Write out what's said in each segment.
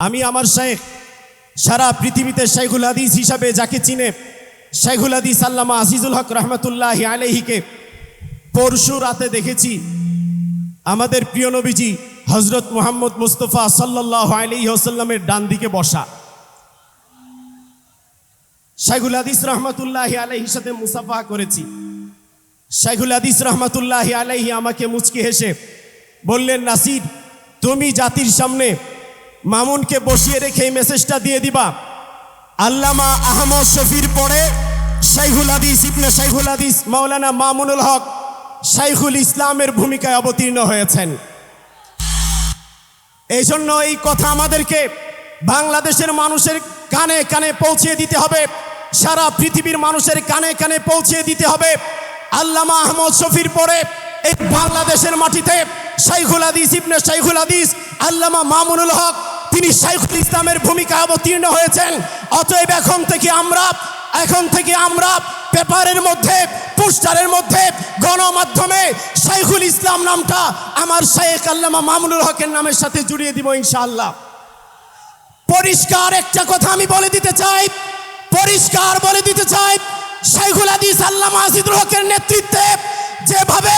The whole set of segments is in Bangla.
আমি আমার শেখ সারা পৃথিবীতে শেখুল হাদিস হিসাবে যাকে চিনে শেখুল হাদিস আল্লামা আজিজুল হক রহমতুল্লাহ আলহিকে পরশু রাতে দেখেছি। আমাদের প্রিয় নবীজি হজরত মোহাম্মদ মুস্তফা সাল্লাহ আলি হোসাল্লামের ডান দিকে বসা। শাইখুল হাদিস রহমতুল্লাহ আলহির সাথে মুসাফা করেছি। শাইখুল হাদিস রহমতুল্লাহ আলাইহি আমাকে মুচকি হেসে বললেন, নাসির, তুমি জাতির সামনে মামুনকে বসিয়ে রেখে এই মেসেজটা দিয়ে দিবা। আল্লামা আহমদ শফির পরে শাইখুল হাদিস, ইবনে শাইখুল হাদিস, মাওলানা মামুনুল হক শাইখুল ইসলামের ভূমিকায় অবতীর্ণ হয়েছেন। এই জন্য এই কথা আমাদেরকে বাংলাদেশের মানুষের কানে কানে পৌঁছে দিতে হবে। সারা পৃথিবীর মানুষের কানে কানে পৌঁছে দিতে হবে। আল্লামা আহমদ শফির পরে এই বাংলাদেশের মাটিতে শাইখুল হাদিস, ইবনে শাইখুল হাদিস, আল্লামা মামুনুল হক তিনি শাইখুল ইসলামের ভূমিকা অবতীর্ণ হয়েছেন। অতএব এখন থেকে আমরা, এখন থেকে আমরা পেপারের মধ্যে, পোস্টারের মধ্যে, গণমাধ্যমে শাইখুল ইসলাম নামটা আমার শাইখ আল্লামা মামুনুল হকের নামের সাথে জুড়িয়ে দিব ইনশাআল্লাহ। পরিষ্কার একটা কথা আমি বলে দিতে চাই, পরিষ্কার বলে দিতে চাই, শাইখুল হাদিস আল্লামা আজিদুল হকের নেতৃত্বে যেভাবে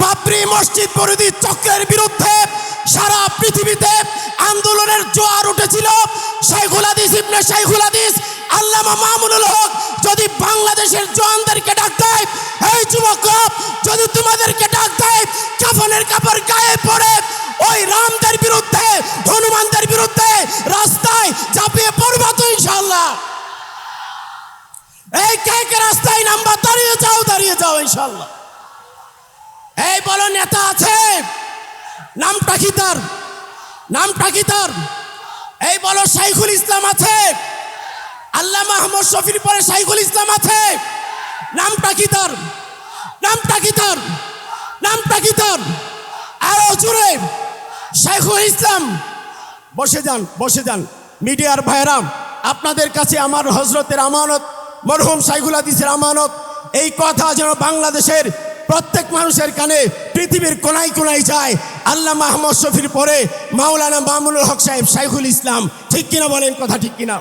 বাবরি মসজিদ বিরোধী চক্রের বিরুদ্ধে সারা পৃথিবীতে আন্দোলনের জোয়ার উঠেছিল। শাইখুল হাদিস ইবনে শাইখুল হাদিস, আল্লামা মামুনুল হক যদি বাংলাদেশের জওয়ানদেরকে ডাক দেয়, এই যুবকরা যদি তোমাদেরকে ডাক দেয়, কাফনের কাপড় গায়ে পড়ে, ওই রামদের বিরুদ্ধে, হনুমানদের বিরুদ্ধে রাস্তায় চাপিয়ে পড়বা তো ইনশাল্লাহ এই কে রাস্তায় নাম্বার দাঁড়িয়ে যাও দাঁড়িয়ে যাও ইনশাল্লাহ এই বলো নেতা আছে? নামটা কি তার? নামটা কি তার? এই বলো শাইখুল ইসলাম আছে? আল্লাহ মাহমুদ শফির পরে শাইখুল ইসলাম আছে? নামটা কি তার? নামটা কি তার? নামটা কি তার? আরও জোরে। শাইখুল ইসলাম, বসে যান বসে যান। মিডিয়ার ভাইরাম আপনাদের কাছে আমার হজরতের আমানত, মরহুম সাইগুল হাদিসের আমানত, এই কথা যেন বাংলাদেশের প্রত্যেক মানুষের কানে পৃথিবীর কোনায় কোনায় যায়। আল্লাহ মাহমদ শফির পরে মাওলানা মামুনুল হক সাহেব শাইখুল ইসলাম। ঠিক কিনা বলেন কথা ঠিক কিনা?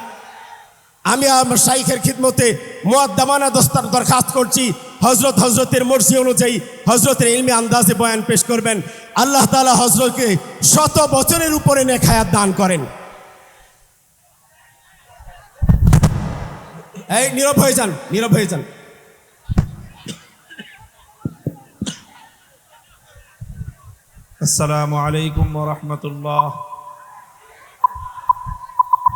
আমি আমার শাইখের খিদমতে মোয়াদ্দামানা দস্তার দরখাস্ত করছি। হজরত হজরতের মর্জি অনুযায়ী হজরতের ইলমে আন্দাজে বয়ান পেশ করবেন। আল্লাহ তালা হজরতকে শত বছরের উপরে নেখায়াত দান করেন। এই, নীরব হয়ে যান, নীরব হয়ে যান। السلام عليكم ورحمة الله.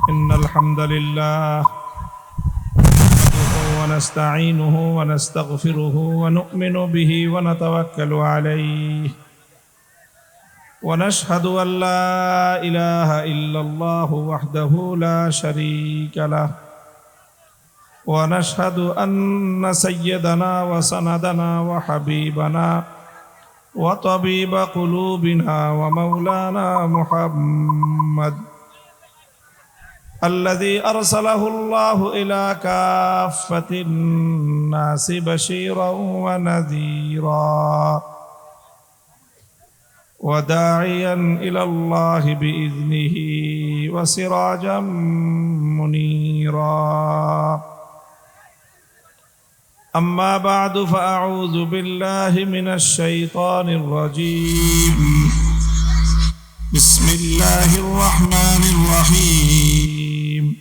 إن الحمد لله ونستعينه ونستغفره ونؤمن به ونتوكل عليه. ونشهد أن لا إله إلا الله وحده لا شريك له. ونشهد أن سيدنا وسندنا وحبيبنا وطبيب قلوبنا ومولانا محمد الذي أرسله الله إلى كافة الناس بشيرا ونذيرا وداعيا إلى الله بإذنه وسراجا منيرا أما بعد فأعوذ بالله من الشيطان الرجيم بسم الله الرحمن الرحيم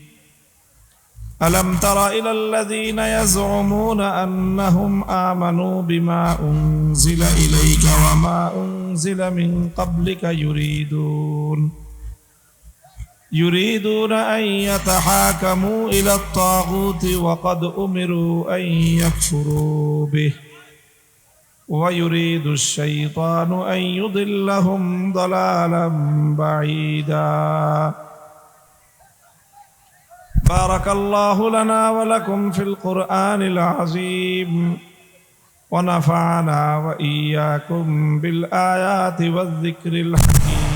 ألم تر إلى الذين يزعمون أنهم آمنوا بما أنزل إليك وما أنزل من قبلك يريدون يريدون أن يتحاكموا إلى الطاغوت وقد أمروا أن يكفروا به. ويريد الشيطان أن يضلهم ضلالا بعيدا. بارك الله لنا ولكم في القرآن العظيم. ونفعنا وإياكم بالآيات والذكر الحكيم.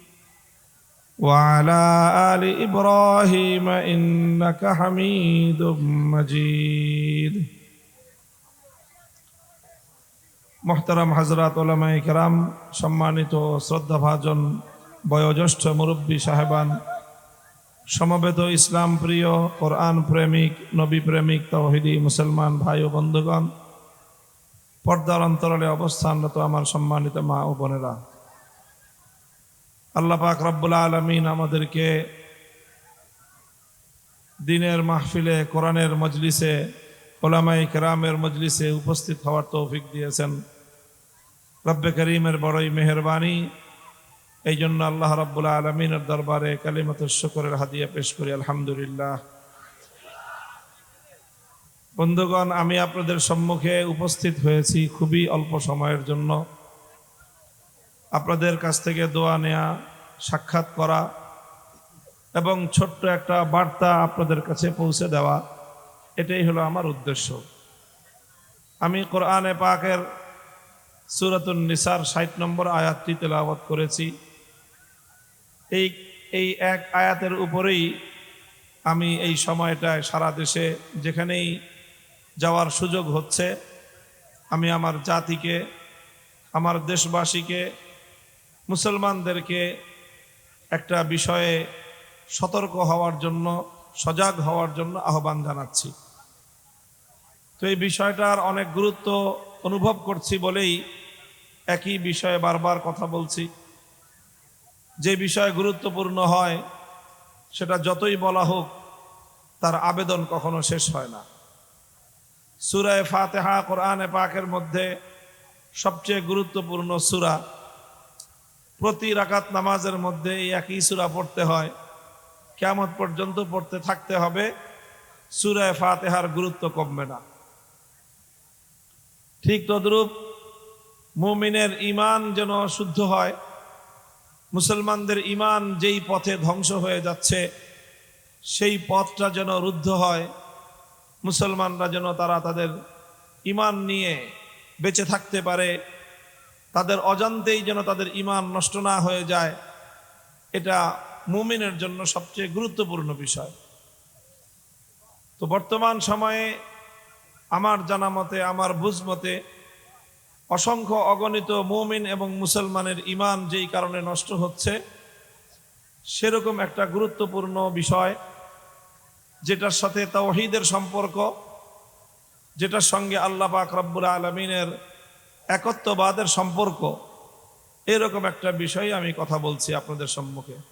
وعلى آل إبراهيم إنك حميد مجيد মোহতারাম হাজরাত ওলামাই কেরাম সম্মানিত শ্রদ্ধাভাজন বয়োজ্যেষ্ঠ মুরব্বী সাহেবান সমবেত ইসলাম প্রিয় কোরআন প্রেমিক নবী প্রেমিক তহিদি মুসলমান ভাই ও বন্ধুগণ পর্দার অন্তরালে অবস্থানরত আমার সম্মানিত মা ও বোনেরা আল্লাহ পাক রব্বুল আলমিন আমাদেরকে দিনের মাহফিলে, কোরআনের মজলিসে ওলামাই কেরামের মজলিসে উপস্থিত হওয়ার তৌফিক দিয়েছেন। রব্বে করিমের বড়ই মেহরবানি। এই জন্য আল্লাহ রব্বুল আলমিনের দরবারে কালিমত শুকরের হাদিয়া পেশ করি, আলহামদুলিল্লাহ। বন্ধুগণ, আমি আপনাদের সম্মুখে উপস্থিত হয়েছি খুবই অল্প সময়ের জন্য। আপনাদের কাছ থেকে দোয়া নেয়া, সাক্ষাৎ করা এবং ছোট্ট একটা বার্তা আপনাদের কাছে পৌঁছে দেওয়া, এটাই হলো আমার উদ্দেশ্য। আমি কোরআনে পাকের সুরাতুন নিসার ষাট নম্বর আয়াতটি তেলাওয়াত করেছি। এই এই এক আয়াতের উপরেই আমি এই সময়টায় সারা দেশে যেখানেই যাওয়ার সুযোগ হচ্ছে, আমি আমার জাতিকে, আমার দেশবাসীকে মুসলমানদেরকে একটা বিষয়ে সতর্ক হওয়ার জন্য, সজাগ হওয়ার জন্য আহ্বান জানাচ্ছি। তো এই বিষয়টার অনেক গুরুত্ব অনুভব করছি বলেই একই বিষয়ে বারবার কথা বলছি। যে বিষয় গুরুত্বপূর্ণ হয়, সেটা যতই বলা হোক, তার আবেদন কখনো শেষ হয় না। সুরায় ফাতেহা কোরআনে পাকের মধ্যে সবচেয়ে গুরুত্বপূর্ণ সুরা প্রতি রাকাত নামাজের মধ্যে এই একই সুরা পড়তে হয়। কেমন পর্যন্ত পড়তে থাকতে হবে। সুরায় ফাতেহার গুরুত্ব কমবে না। ঠিক তদ্রূপ মুমিনের ইমান যেন শুদ্ধ হয়, মুসলমানদের ইমান যেই পথে ধ্বংস হয়ে যাচ্ছে, সেই পথটা যেন রুদ্ধ হয়, মুসলমানরা যেন তারা তাদের ইমান নিয়ে বেঁচে থাকতে পারে তাদের অজান্তেই যেন তাদের ইমান নষ্ট না হয়ে যায়, এটা মুমিনের জন্য সবচেয়ে গুরুত্বপূর্ণ বিষয়। তো বর্তমান সময়ে আমার জানা মতে, আমার বুঝ মতে, অসংখ্য অগণিত মুমিন এবং মুসলমানের ইমান যেই কারণে নষ্ট হচ্ছে, সেরকম একটা গুরুত্বপূর্ণ বিষয় যেটার সাথে তাওহিদের সম্পর্ক, যেটার সঙ্গে আল্লাহ পাক রব্বুল আলমিনের একত্ববাদের সম্পর্ক। এরকম একটা বিষয়ে আমি কথা বলছি আপনাদের সম্মুখে।